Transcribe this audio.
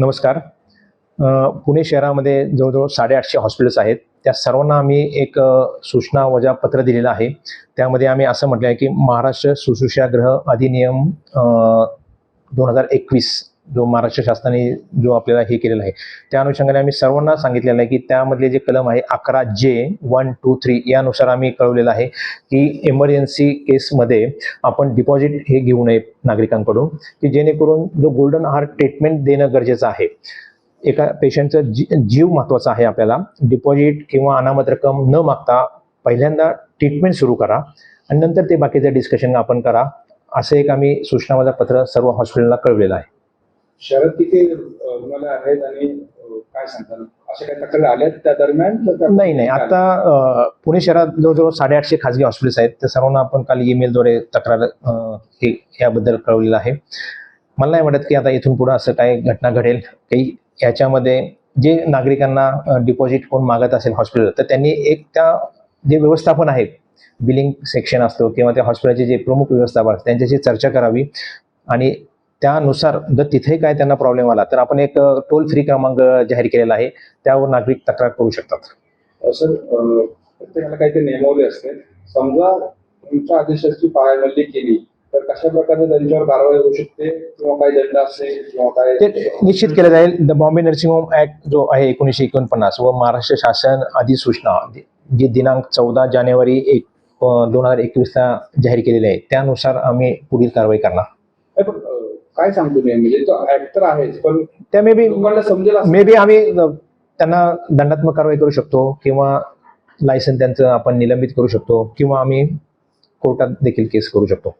नमस्कार. पुणे शहरामध्ये जवळजवळ साडेआठशे हॉस्पिटल्स आहेत. त्या सर्वांना आम्ही एक सूचना वजा पत्र दिलेलं आहे. त्यामध्ये आम्ही असं म्हटलं आहे की महाराष्ट्र सुश्रूषागृह अधिनियम दोन हजार एकवीस जो महाराष्ट्र शासनाने जो आपल्याला हे केलेला आहे. त्या अनुषंगाने आम्ही सर्वांना सांगितलेलं आहे की त्यामधले जे कलम आहे अकरा जे वन टू थ्री यानुसार आम्ही कळवलेलं आहे की इमर्जन्सी केसमध्ये आपण डिपॉझिट हे घेऊ नये नागरिकांकडून की जेणेकरून जो गोल्डन हार्ट ट्रीटमेंट देणं गरजेचं आहे. एका पेशंटचं जी जीव महत्त्वाचा आहे आपल्याला. डिपॉझिट किंवा अनामत रक्कम न मागता पहिल्यांदा ट्रीटमेंट सुरू करा आणि नंतर ते बाकीचं डिस्कशन आपण करा असं एक आम्ही सूचनावाचं पत्र सर्व हॉस्पिटलला कळवलेलं आहे. शरद किती रुग्णालय आहेत आणि काय सांगतात काही त्या दरम्यान? नाही नाही. आता पुणे शहरात जवळजवळ साडेआठशे खाजगी हॉस्पिटल्स आहेत. त्या सर्वांना आपण काल ईमेलद्वारे तक्रार हे याबद्दल कळवलेलं आहे. मला नाही वाटत की आता इथून पुढं असं काही घटना घडेल. काही याच्यामध्ये जे नागरिकांना डिपॉझिट कोण मागत असेल हॉस्पिटल तर त्यांनी एक त्या जे व्यवस्थापन आहेत बिलिंग सेक्शन असतो किंवा त्या हॉस्पिटलचे जे प्रमुख व्यवस्थापक असतात त्यांच्याशी चर्चा करावी. आणि त्यानुसार जर तिथे काय त्यांना प्रॉब्लेम आला तर आपण एक टोल फ्री क्रमांक जाहीर केलेला आहे. त्यावर नागरिक तक्रार करू शकतात. सर प्रत्येकाला काहीतरी नेमवले असते. समजा तुमच्या आदेशाची पायमल्ली केली तर कशा प्रकारे त्यांच्यावर कारवाई होऊ शकते? किंवा दंड असेल किंवा काय? ते निश्चित केलं जाईल. The Bombay nursing home act जो आहे एकोणीसशे एकोणपन्नास व महाराष्ट्र शासन अधिसूचना जी दिनांक चौदा जानेवारी एक दोन हजार एकवीसला जाहीर केलेली आहे. त्यानुसार आम्ही पुढील कारवाई करणार. काय सांगतो मी म्हणजे तो ऍक्ट तर आहेच पण त्या मे बी लोकांना समजेल असं- मे बी आम्ही अ, त्यांना दंडात्मक कारवाई करू शकतो किंवा लायसन त्यांचं आपण निलंबित करू शकतो किंवा आम्ही कोर्टात देखील केस करू शकतो.